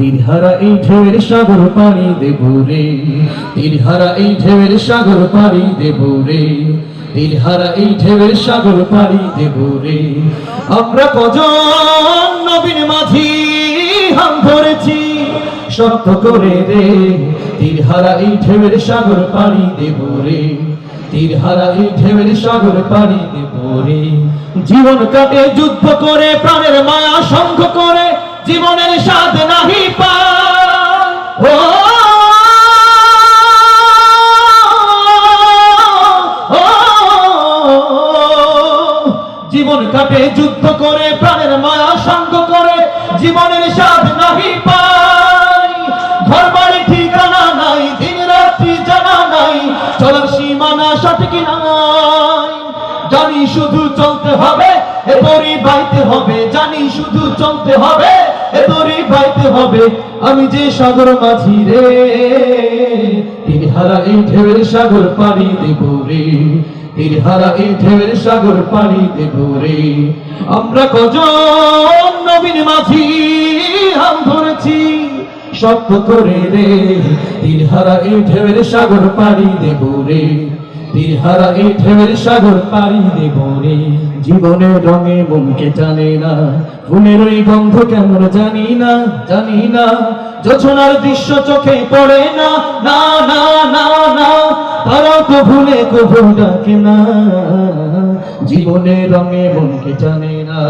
তীরহারা এই ঢেউয়ের সাগর পাড়ি দেব রে। তীরহারা এই ঢেউয়ের সাগর পাড়ি দেব রে। তীরহারা এই ঢেউয়ের সাগর পাড়ি দেব রে। আমরা কজন নবীন মাঝি হাম ধরেছি, শক্ত করে রে। তীরহারা এই ঢেউয়ের সাগর পাড়ি দেব রে। তীরহারা এই ঢেউয়ের সাগর পাড়ি দেব রে। জীবন কাটে যুদ্ধ করে প্রাণের জীবন কাটে, যুদ্ধ করে, প্রাণের মায়া সঙ্গ করে, জীবনের স্বাদ নাহি পাই। ঘর বাড়ি ঠিকানা নাই, দিন রাত্রি জানা নাই, চলার সীমানা সঠিক নাই। জানি শুধু চলতে হবে এ তরি বাইতে হবে, জানি শুধু চলতে হবে এ তরি বাইতে হবে। আমি যে সাগর মাঝি রে তিনহারা এই ঢেউয়ের সাগর পাড়ি দেব রে। তিনহারা এই ঢেউয়ের সাগর পাড়ি ভরে। আমরা কজন নবীন মাঝি হাম ধরেছি শক্ত করে রে। তিনহারা এই ঢেউয়ের সাগর পাড়ি দেব এই ঢেউয়ের সাগর পাড়ি দেব রে। জীবনের রঙে মনকে না ফুলের ওই গন্ধ কেমন জানি না জানি না। দৃশ্য চোখে পড়ে না না না না না। তারা ডাকে না। জীবনের রঙে মনকে টানে না।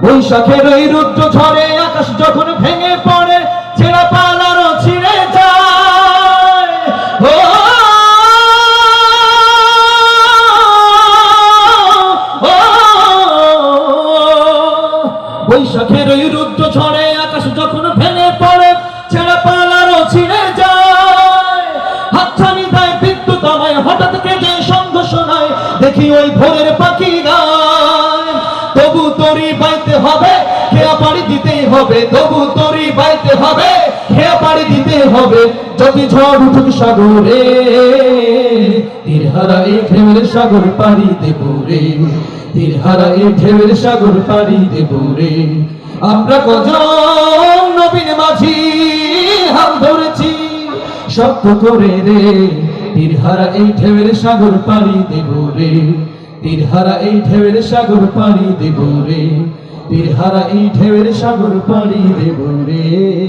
বৈশাখের ওই রুদ্র ঝড়ে আকাশ যখন ভেঙে পড়ে, ছেঁড়া পালারও বৈশাখের ওই রুদ্র ঝড়ে আকাশ যখন ফেলে পড়ে, ছেড়া পালারও ছিঁড়ে যায়। হাতছানি দেয় বিদ্যুৎ হঠাৎ কেটে সঙ্গ শোনায় দেখি ওই ভোরের পাখি গায় পাড়ি দিতেই হবে, তবু তরি বাইতে হবে খেয়া পাড়ি দিতে হবে। যদি ঝড় উঠুক সাগরে, তীরহারা এই ঢেউয়ের সাগর পাড়ি দেব রে। তীরহারা এই ঢেউয়ের সাগর পাড়ি দেব রে। আমরা কজন নবীন মাঝি হাল ধরেছি, শক্ত করে রে। তীরহারা এই ঢেউয়ের সাগর পাড়ি দেব রে। তীরহারা এই ঢেউয়ের সাগর পাড়ি দেব রে। তীরহারা এই ঢেউয়ের সাগর পাড়ি দেব রে।